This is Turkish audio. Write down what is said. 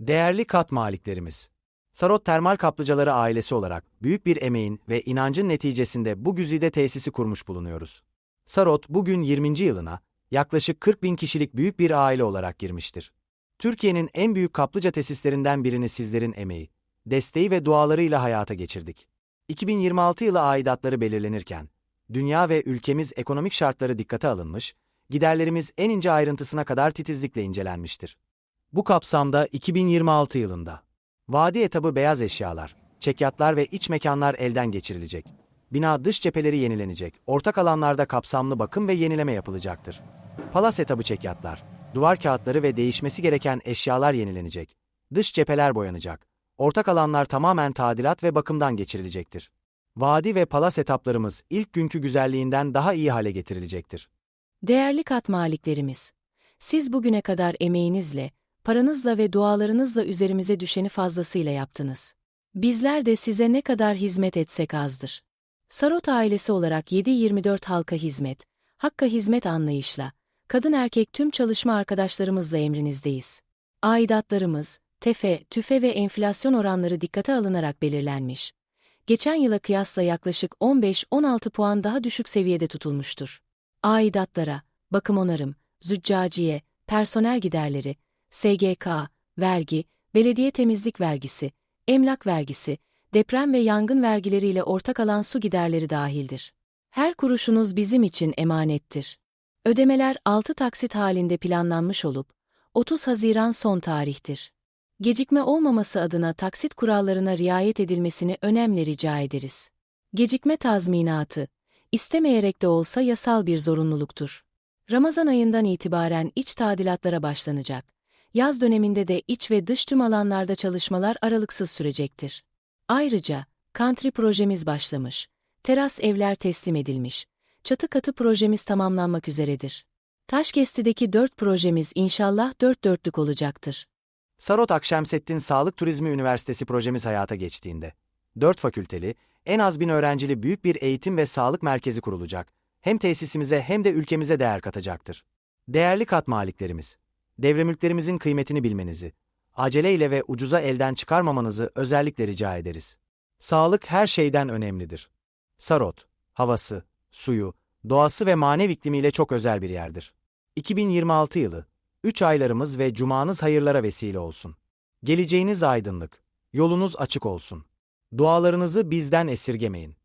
Değerli kat maliklerimiz, Sarot Termal Kaplıcaları ailesi olarak büyük bir emeğin ve inancın neticesinde bu güzide tesisi kurmuş bulunuyoruz. Sarot bugün 20. yılına yaklaşık 40 bin kişilik büyük bir aile olarak girmiştir. Türkiye'nin en büyük kaplıca tesislerinden birini sizlerin emeği, desteği ve dualarıyla hayata geçirdik. 2026 yılı aidatları belirlenirken, dünya ve ülkemiz ekonomik şartları dikkate alınmış, giderlerimiz en ince ayrıntısına kadar titizlikle incelenmiştir. Bu kapsamda 2026 yılında vadi etabı beyaz eşyalar, çekyatlar ve iç mekanlar elden geçirilecek. Bina dış cepheleri yenilenecek, ortak alanlarda kapsamlı bakım ve yenileme yapılacaktır. Palas etabı çekyatlar, duvar kağıtları ve değişmesi gereken eşyalar yenilenecek. Dış cepheler boyanacak. Ortak alanlar tamamen tadilat ve bakımdan geçirilecektir. Vadi ve palas etaplarımız ilk günkü güzelliğinden daha iyi hale getirilecektir. Değerli kat maliklerimiz, siz bugüne kadar emeğinizle, paranızla ve dualarınızla üzerimize düşeni fazlasıyla yaptınız. Bizler de size ne kadar hizmet etsek azdır. Sarot ailesi olarak 7-24 halka hizmet, hakka hizmet anlayışla, kadın erkek tüm çalışma arkadaşlarımızla emrinizdeyiz. Aidatlarımız, tefe, tüfe ve enflasyon oranları dikkate alınarak belirlenmiş. Geçen yıla kıyasla yaklaşık 15-16 puan daha düşük seviyede tutulmuştur. Aidatlara, bakım onarım, züccaciye, personel giderleri, SGK, vergi, belediye temizlik vergisi, emlak vergisi, deprem ve yangın vergileriyle ortak alan su giderleri dahildir. Her kuruşunuz bizim için emanettir. Ödemeler 6 taksit halinde planlanmış olup, 30 Haziran son tarihtir. Gecikme olmaması adına taksit kurallarına riayet edilmesini önemli rica ederiz. Gecikme tazminatı, istemeyerek de olsa yasal bir zorunluluktur. Ramazan ayından itibaren iç tadilatlara başlanacak. Yaz döneminde de iç ve dış tüm alanlarda çalışmalar aralıksız sürecektir. Ayrıca, country projemiz başlamış. Teras evler teslim edilmiş. Çatı katı projemiz tamamlanmak üzeredir. Taşkesti'deki dört projemiz inşallah dört dörtlük olacaktır. Sarot Akşemseddin Sağlık Turizmi Üniversitesi projemiz hayata geçtiğinde, 4 fakülteli, en az bin öğrencili büyük bir eğitim ve sağlık merkezi kurulacak, hem tesisimize hem de ülkemize değer katacaktır. Değerli kat maliklerimiz, devremülklerimizin kıymetini bilmenizi, aceleyle ve ucuza elden çıkarmamanızı özellikle rica ederiz. Sağlık her şeyden önemlidir. Sarot, havası, suyu, doğası ve manevi iklimiyle çok özel bir yerdir. 2026 yılı, 3 aylarımız ve cumanız hayırlara vesile olsun. Geleceğiniz aydınlık, yolunuz açık olsun. Dualarınızı bizden esirgemeyin.